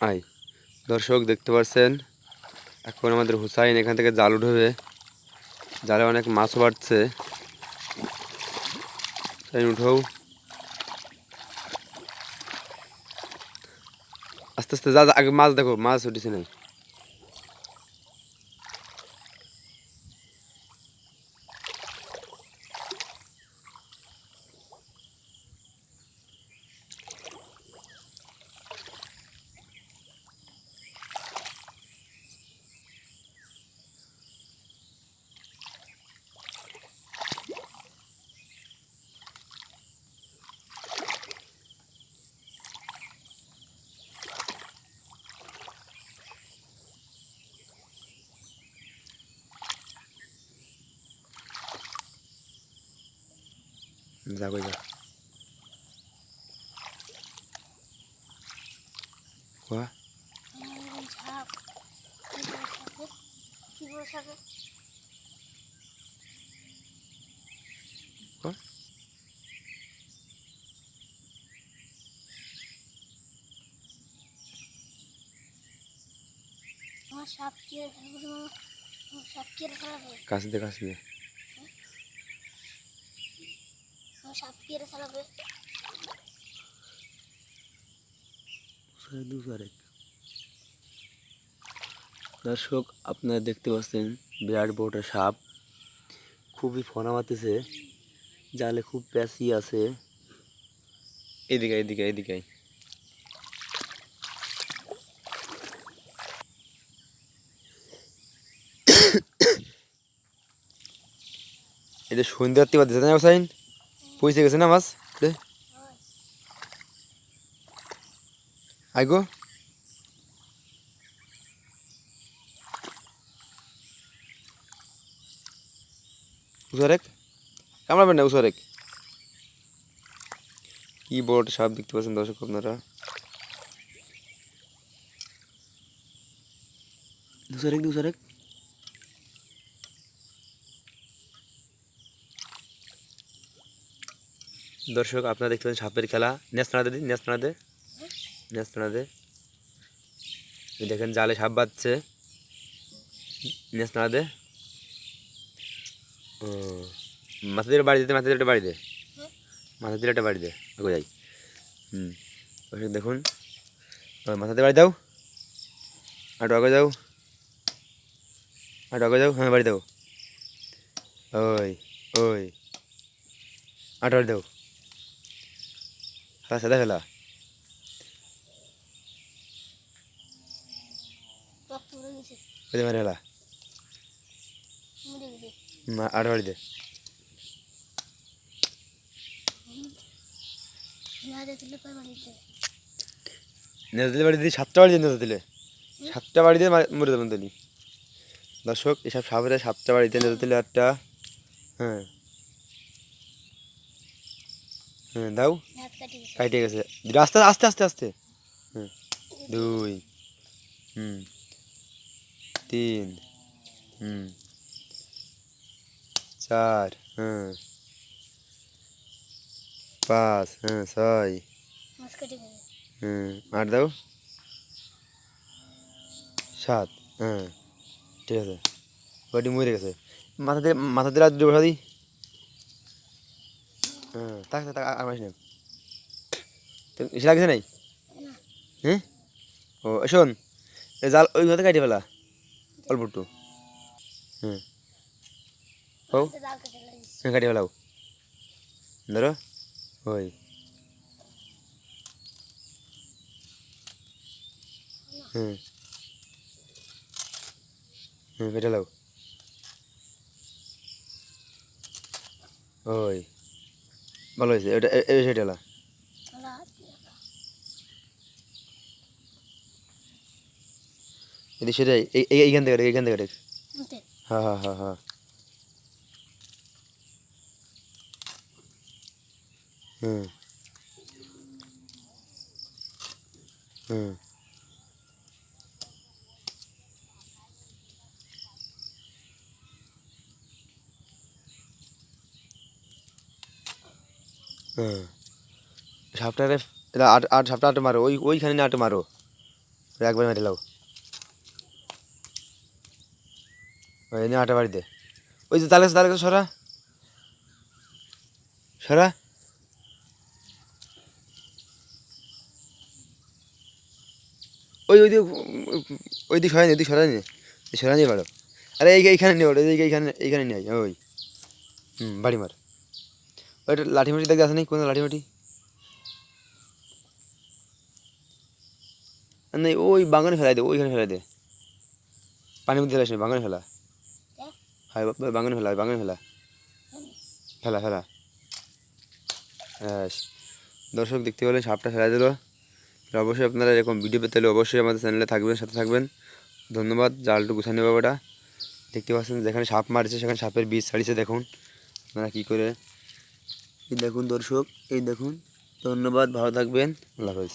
I দর্শক দেখতে পাচ্ছেন এখন আমাদের হুসাইন এখান থেকে জাল উঠবে জালে অনেক মাছও বাড়ছে। উঠো। আস্তে আস্তে যা, আগে মাছ দেখো মাছ উঠেছে নাই যা কই যা কোয়া ঝাপ কি বড় সাপে কোয়া আমার সাপ কি আমার সাপ কি ফেলাবে কাছে দে কাছে দে দর্শক, আপনারা দেখতে পাচ্ছেন বিরাট বড়টা সাপ। খুবই ফোনা মারতেছে। জালে খুব প্যাসি আছে। এদিকে এদিকে এদিকে। এটা সন্ধ্যে বাদ দিতে না পয়সা গেছে না মাছ? রে আই গো। উসারেক কামড়াবেন না উসারেক কি বড় সাপ দেখতে পাচ্ছেন দর্শক আপনারা। দুসারেক দুসারেক দর্শক আপনারা দেখতে পাচ্ছেন সাপের খেলা। নেসনা দে নেসনা দে দেখেন জালে সাপ বাঁধছে। নেসনা দে ও মাথা দিয়ে বাড়ি দিতে মাথা দিয়ে একটা বাড়ি দে। মাথা দিয়ে একটা বাড়ি দে আগে যাই। হুম দেখুন। ও, মাথা দিয়ে বাড়ি দাও। আর আগে যাও। আর আগে যাও হ্যাঁ বাড়ি দাও। ওই ওই। বাড়ি দাও। গেছে মা আট বাড়ি দে বাড়িতে সাতটা বাড়ি সাতটা বাড়ি দিয়ে মার- যাবেন দর্শক, এসব সাপেরা সাতটা বাড়িতে নেজ দিলে একটা হ্যাঁ। হ্যাঁ দাও। কাটি গেছে কাইটে গেছে। দুটো আস্তে আস্তে আস্তে। আস্তে হুম দুই হুম তিন হুম চার হ্যাঁ পাঁচ হ্যাঁ ছয় হুম আট দাও। সাত হ্যাঁ ঠিক আছে। ওটি মরে গেছে। মাথা দিয়ে মাথা দিয়ে রাত বসা দিই হ্যাঁ তাক তাক, আর মারিস না লাগছে নাই? না। হ্যাঁ ও এ শোন এ জাল ওই মতো কাটি ফেলা অল্প একটু হ্যাঁ ও হ্যাঁ কাটি ফেলাও ধরো ওই হুম হুম কেটে লাও ওই ভালো হয়েছে? এটা সেটা লা। চলা হাত দিয়ে রাখা। এদি সেটাই এই এই- এইখান থেকে এইখান থেকে রেখ। হ্যাঁ হ্যাঁ হ্যাঁ হ্যাঁ হুম। হুম। হ্যাঁ। সাপটারে আট আট সাপটা আট মারো, ওই, ওইখানে আট মারো। একবার মেরে লাও। ওই নিয়ে আটা বাড়িতে। ওই যে তালে তালে সরা। সরা। ওই ওই দিকে ওই দিকে সরাই নি, ওই সরাই নি। সরাই নিয়ে পারো আরে এই এইখানে নিয়ে ওটা এই এইখানে এইখানে নিয়ে ওই। হুম, বাড়ি মার। ওইটা লাঠি মাটি দেখে আসে নি কোনো লাঠি মাটি? আর নেই ওই বাগানে ফেলাই দে ওইখানে ফেলাই দে। পানির মধ্যে ফেলাস নি বাগানে ফেলা। হ্যাঁ বাগানে ফেলা বাগানে ফেলা। ফেলা ফেলা। হ্যাঁ দর্শক দেখতে পেলে সাপটা ফেলা দিল। অবশ্যই আপনারা এরকম ভিডিও পেতে হলে অবশ্যই আমাদের চ্যানেলে থাকবেন সাথে থাকবেন। ধন্যবাদ জালটু গুছানি বাবাটা। দেখতে পাচ্ছেন যেখানে সাপ মারছে সেখানে সাপের বীজ ছাড়িয়েছে দেখুন। আপনারা কী করে এই দেখুন দর্শক এই দেখুন। ধন্যবাদ ভালো থাকবেন। আল্লাহ হাফেজ।